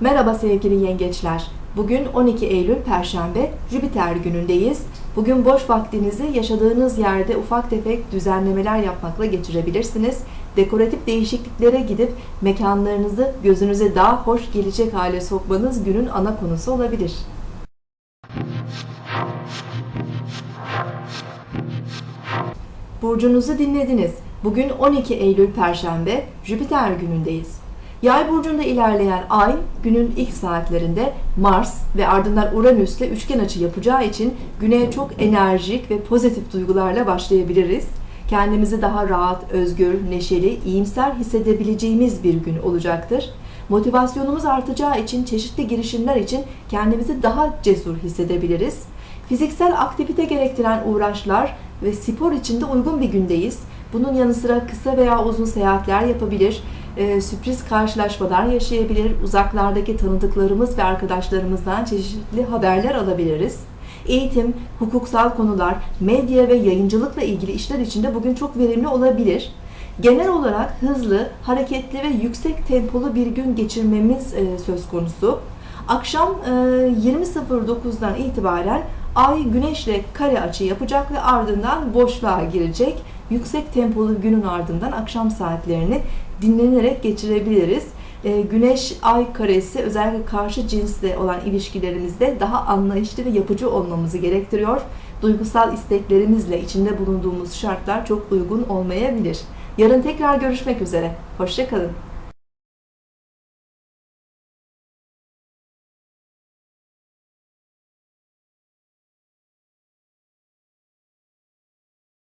Merhaba sevgili yengeçler. Bugün 12 Eylül Perşembe, Jüpiter günündeyiz. Bugün boş vaktinizi yaşadığınız yerde ufak tefek düzenlemeler yapmakla geçirebilirsiniz. Dekoratif değişikliklere gidip mekanlarınızı gözünüze daha hoş gelecek hale sokmanız günün ana konusu olabilir. Burcunuzu dinlediniz. Bugün 12 Eylül Perşembe, Jüpiter günündeyiz. Yay burcunda ilerleyen ay günün ilk saatlerinde Mars ve ardından Uranüs'le üçgen açı yapacağı için güne çok enerjik ve pozitif duygularla başlayabiliriz. Kendimizi daha rahat, özgür, neşeli, iyimser hissedebileceğimiz bir gün olacaktır. Motivasyonumuz artacağı için çeşitli girişimler için kendimizi daha cesur hissedebiliriz. Fiziksel aktivite gerektiren uğraşlar ve spor için de uygun bir gündeyiz. Bunun yanı sıra kısa veya uzun seyahatler yapabilir, e, sürpriz karşılaşmalar yaşayabilir, uzaklardaki tanıdıklarımız ve arkadaşlarımızdan çeşitli haberler alabiliriz. Eğitim, hukuksal konular, medya ve yayıncılıkla ilgili işler için de bugün çok verimli olabilir. Genel olarak hızlı, hareketli ve yüksek tempolu bir gün geçirmemiz e, söz konusu. Akşam e, 20.09'dan itibaren Ay Güneş'le kare açı yapacak ve ardından boşluğa girecek. Yüksek tempolu günün ardından akşam saatlerini dinlenerek geçirebiliriz. E, Güneş ay karesi özellikle karşı cinsle olan ilişkilerimizde daha anlayışlı ve yapıcı olmamızı gerektiriyor. Duygusal isteklerimizle içinde bulunduğumuz şartlar çok uygun olmayabilir. Yarın tekrar görüşmek üzere. Hoşçakalın.